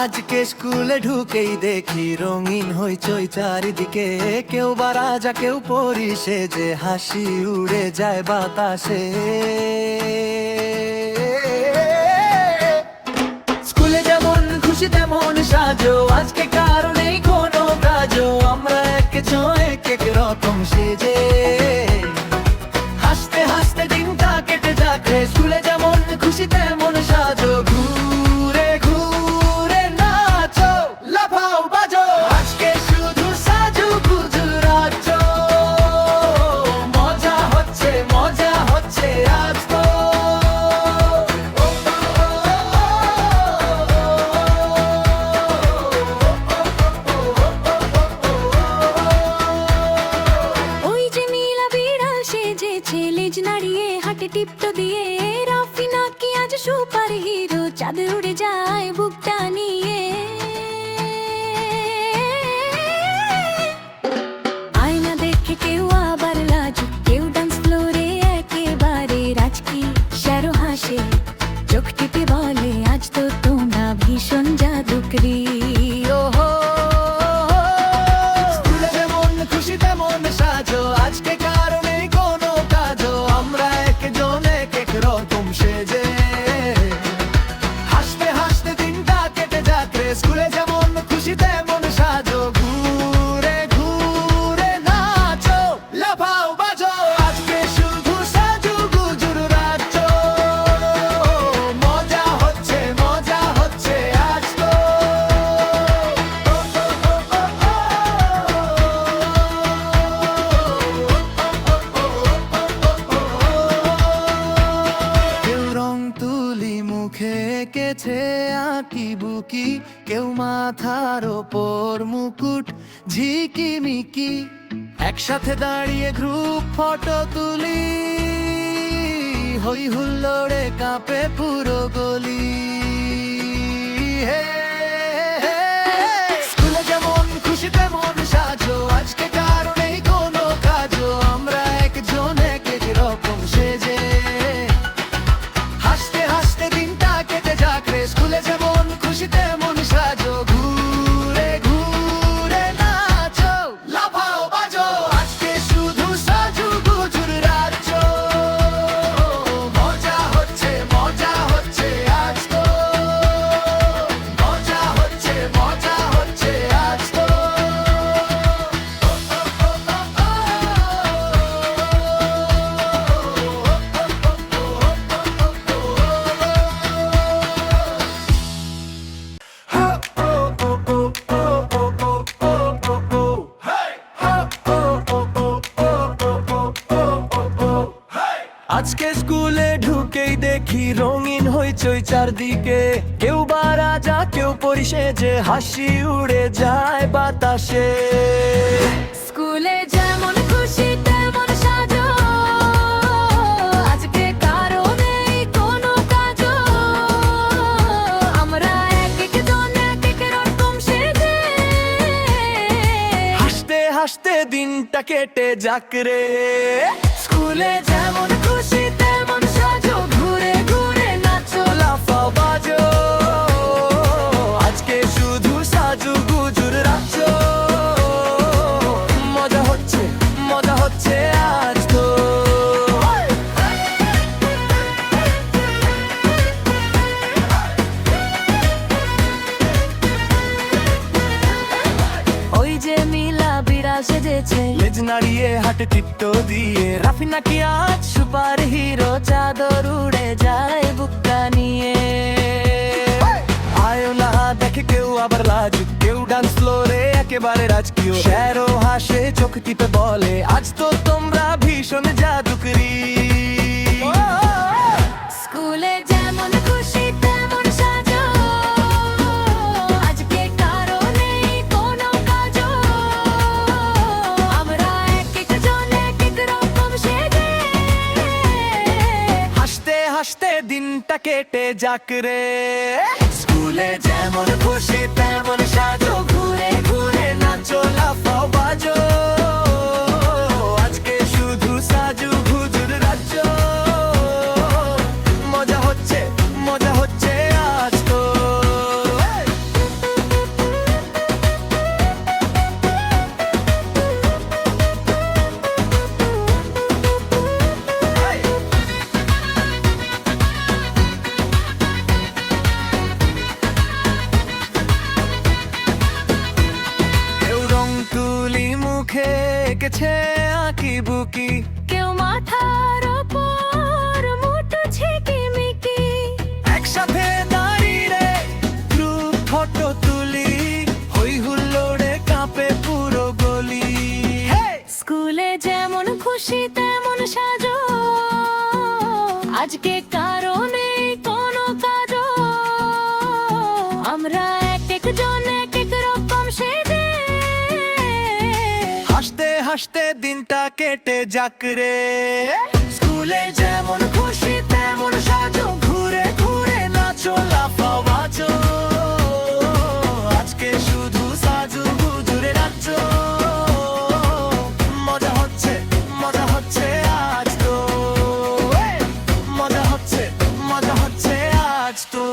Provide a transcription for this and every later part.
আজকে স্কুলে ঢুকেই দেখি রঙিন হইচই চারিদিকে। কেউ বা রাজা কেউ পরি যে হাসি উড়ে যায় বাতাসে। এক হিরো চাঁদে মুখে এঁকেছে আঁকি বুকি কেউ মাথার ওপর মুকুট ঝিকিমিকি একসাথে দাঁড়িয়ে গ্রুপ ফটো তুলি হই হুল্লোড়ে কাঁপে পুরো গলি। হে, স্কুলে যেমন খুশি তেমন সাজো আজকে দেখি রঙিন হইচই চারদিকে। কেউ বা রাজা কেউ পরিষে যে হাসি উড়ে যায় বাতাসে। স্কুলে যেমন খুশি তেমন সাজো। আজকে কারও নেই কোনো কাজও আমরা এক একজন এক এক রকম সেজে। হাসতে হাসতে দিনটা কেটে যাক রে। স্কুলে যেমন খুশি সেজেছে লেজ নাড়িয়ে হাটে টিপটো দিয়ে। রাফি নাকি আজ সুপার হিরো চাদর উড়ে যায় বুকা নিয়ে। আয়ো না দেখে কেউ আবার লাজ কেউ ডান্স ফ্লোরে একেবারে রাজকীয়। শ্যারো হাসে চোখ টিপে বলে আজ তো তোমরা ভীষণ জাদুকরি। কেটে যাক রে। স্কুলে যেমন খুশি তেমন সাজো ঘুরে ঘুরে নাচো লাফাও বাজো। আজকে কারণে কোনো কাজও আমরা এক একজন এক এক রকম সেজে। হাসতে হাসতে দিনটা কেটে যাক রে। স্কুলে যেমন খুশি তেমন সাজো ঘুরে ঘুরে নাচো লাফাও বাজো। আজকে শুধু সাজু গুজুরে নাচো। মজা হচ্ছে মজা হচ্ছে আজ। তো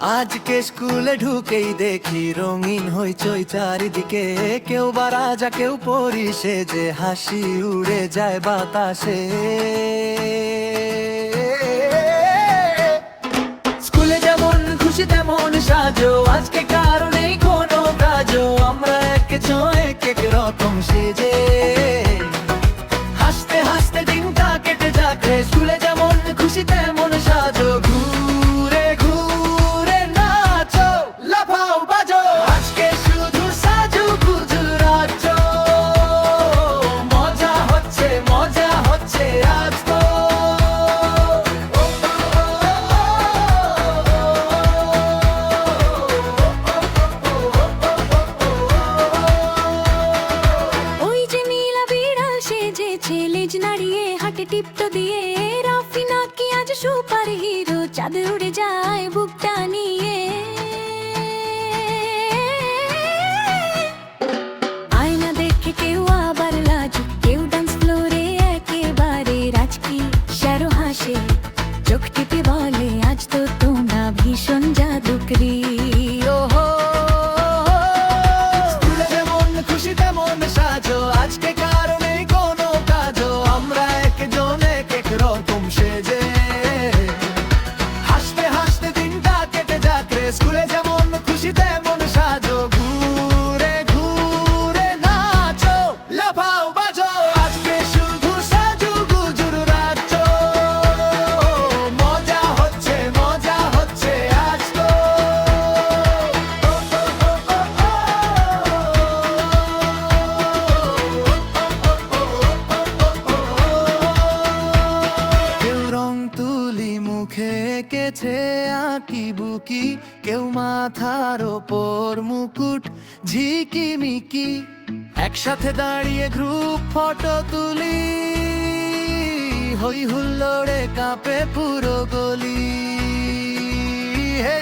আজকে স্কুলে ঢুকেই দেখি রঙিন হইচই চারিদিকে। কেউ বা রাজা, কেউ পরি যে হাসি উড়ে যায় বাতাসে। এঁকেছে আঁকি বুকি কেউ মাথার ওপর মুকুট ঝিকি মিকি। একসাথে দাঁড়িয়ে গ্রুপ ফটো তুলি হই হুল্লোড়ে কাঁপে পুরো গলি। হে,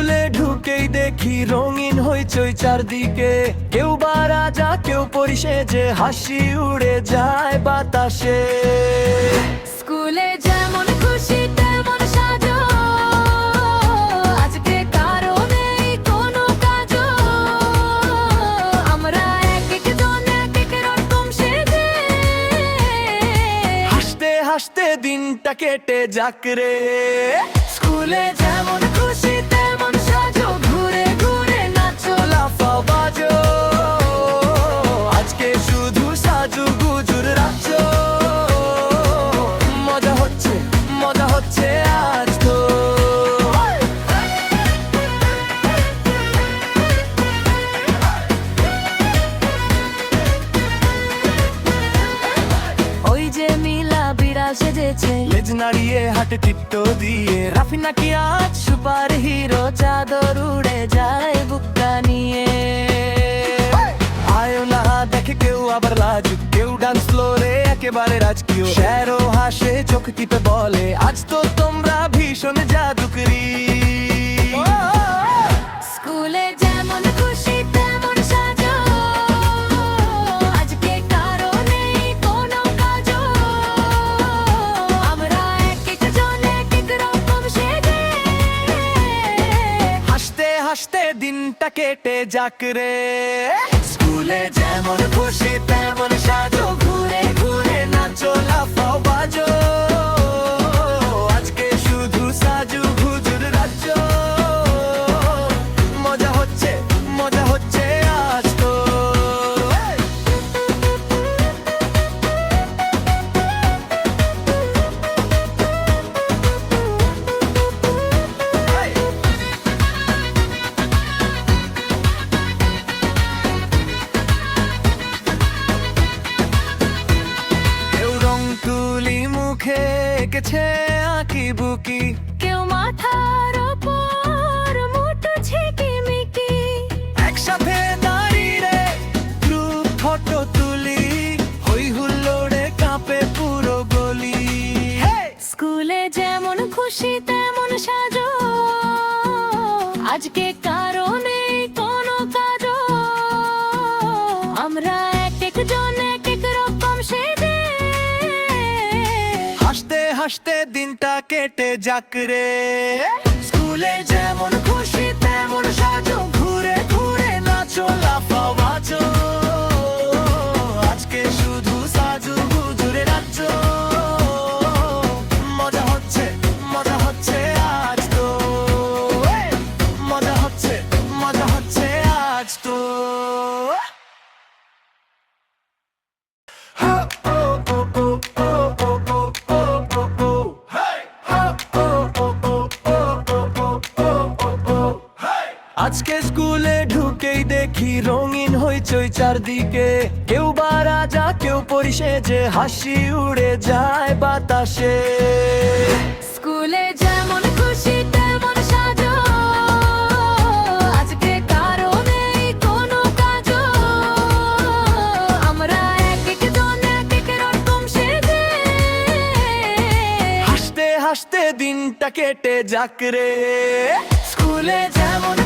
স্কুলে ঢুকেই দেখি রঙিন হইচই চারদিকে। কেউ বা রাজা কেউ পরিষে যে হাসি উড়ে যায় বাতাসে। স্কুলে যেমন খুশি তেমন সাজো। আজকে কোনো আমরা এক একজন এক এক রকম সেজে। হাসতে হাসতে দিনটা কেটে যাক রে। স্কুলে যেমন খুশি বাজো। আজকে শুধু সাজু গুজুর মজা হচ্ছে মজা হচ্ছে আজ ওই যে মিলা বিরা সেজেছে। নাড়িয়ে হাটে দিয়ে। রাফি নাকি আজ সুপার হিরো চাদর উড়ে যায় বুক্কা নিয়ে। আবার লাজু। কেউ ডান্স ফ্লোরে একেবারে রাজকীয়। শ্যারো হাসে, চোখ টিপে বলে, আজ তো তোমরা ভীষণ জাদুকরি। স্কুলে যেমন খুশি আজকে হাসতে হাসতে দিনটা কেটে যাক রে। যেমন খুশি তেমন সাজো মুখে এঁকেছে আঁকি বুকি। কেউ মাথার ওপর মুঠো ঝিকিমিকি একসাথে দাঁড়িয়ে গ্রুপ ফটো তুলি। হই হুল্লোড়ে কাঁপে পুরো গলি। স্কুলে যেমন খুশি তেমন সাজো। আজকে হাসতে দিনটা কেটে যাক রে। স্কুলে যেমন খুশি, তেমন সাজো, ঘুরে ঘুরে নাচো, লাফাও, বাজো। আজকে শুধু সাজু গুজুরে নাচো। মজা হচ্ছে মজা হচ্ছে। হইচই চারদিকে কেউ বা রাজা কেউ পরিষে যে হাসি উড়ে যায় বাতাসে। স্কুলে যেমন খুশি তেমন সাজো। আজকে কারও নেই কোনো কাজও আমরা এক এক জন এক এক রকম সেজে। হাসতে হাসতে দিনটা কেটে যাক রে। স্কুলে যেমন